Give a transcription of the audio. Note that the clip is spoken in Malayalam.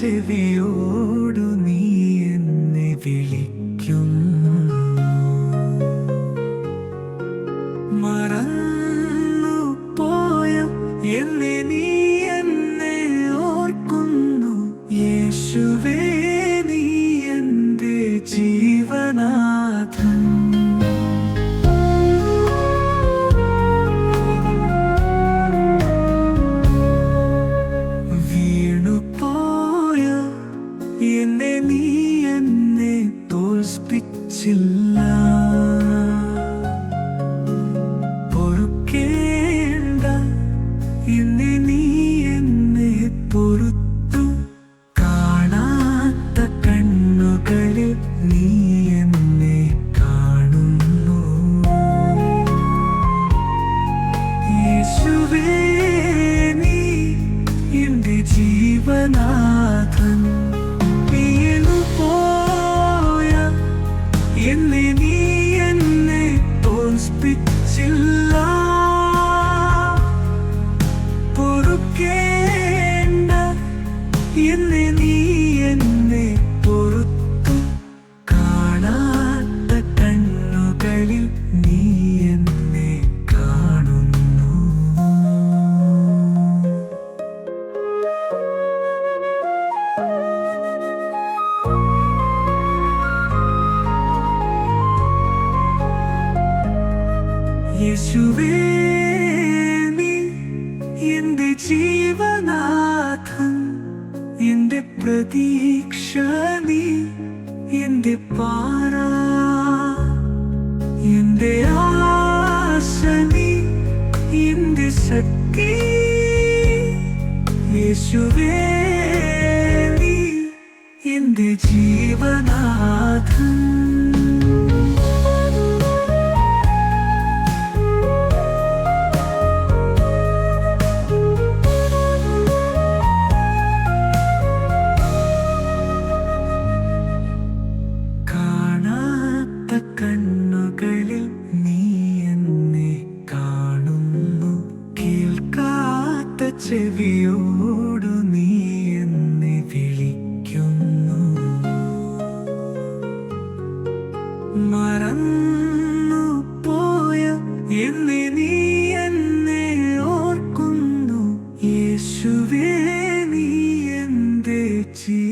ചെവിയോടു നീ എന്നെ വിളിക്കുന്നു. മറന്നു പോയ എന്നെ നീ എന്നെ ഓർക്കുന്നു. യേശുവേ നീ എന്റെ ജീവനാഥൻ silence. യേശുവേ നീ എന്റെ ജീവനാഥൻ എന്റെ പ്രതീക്ഷ നീ എന്റെ പാറ എന്റെ ആശ നീ എന്റെ ശക്തി. യേശുവേ നീ എന്റെ ജീവനാഥൻ ചെവിയോടു നീ എന്നെ വിളിക്കുന്നു. മറന്നു പോയ എന്നെ നീ എന്നെ ഓർക്കുന്നു. യേശുവേ നീ എന്തേ ചീ